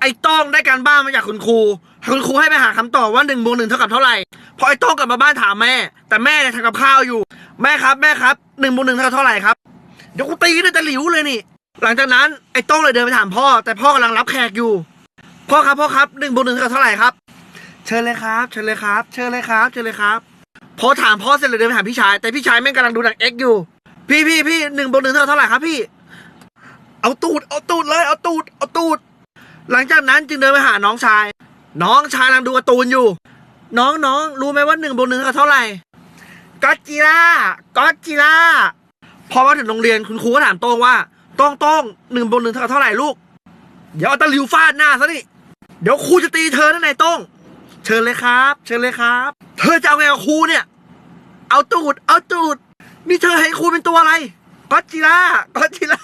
ไอ้โต้องได้การบ้านมาจากคุณครู คุณครูให้ไปหาคำตอบว่าหนึ่งบวกหนึ่งเท่ากับเท่าไหร่ พอไอ้โต้องกลับมาบ้านถามแม่ แต่แม่เนี่ยทำกับข้าวอยู่ แม่ครับแม่ครับหนึ่งบวกหนึ่งเท่ากับเท่าไหร่ครับ เดี๋ยวกูตีด้วยจะหลิวเลยนี่ หลังจากนั้นไอ้โต้องเลยเดินไปถามพ่อ แต่พ่อกำลังรับแขกอยู่ พ่อครับพ่อครับหนึ่งบวกหนึ่งเท่ากับเท่าไหร่ครับ เชิญเลยครับ เชิญเลยครับ เชิญเลยครับ เชิญเลยครับ พอถามพ่อเสร็จเลยเดินไปถามพี่ชาย แต่พี่ชายแม่งกำลังดูหนังเอ็กอยู่ พี่พี่พี่หนึ่งบวกหนึ่งเท่ากับเท่าไหร่ครับพี่ เอาตูด เอาตูดเลย เอาตูด เอาตูด หลังจากนั้นจึงเดินไปหาน้องชาย น้องชายกำลังดูการ์ตูนอยู่ น้องน้องรู้ไหมว่าหนึ่งบวกหนึ่งเท่าไหร่ก็จิล่าก็จิล่าพอมาถึงโรงเรียนคุณครูก็ถามโต้งว่าโต้งโต้งหนึ่งบวกหนึ่งเท่าเท่าไหร่ลูก เดี๋ยวเอาตะหลิวฟาดหน้าซะนี่เดี๋ยวครูจะตีเธอนั่นไงโต้งเชิญเลยครับ เชิญเลยครับ เธอจะเอาไงกับครูเนี่ย เอาตูด เอาตูด นี่เธอให้ครูเป็นตัวอะไรก็จิล่าก็จิล่า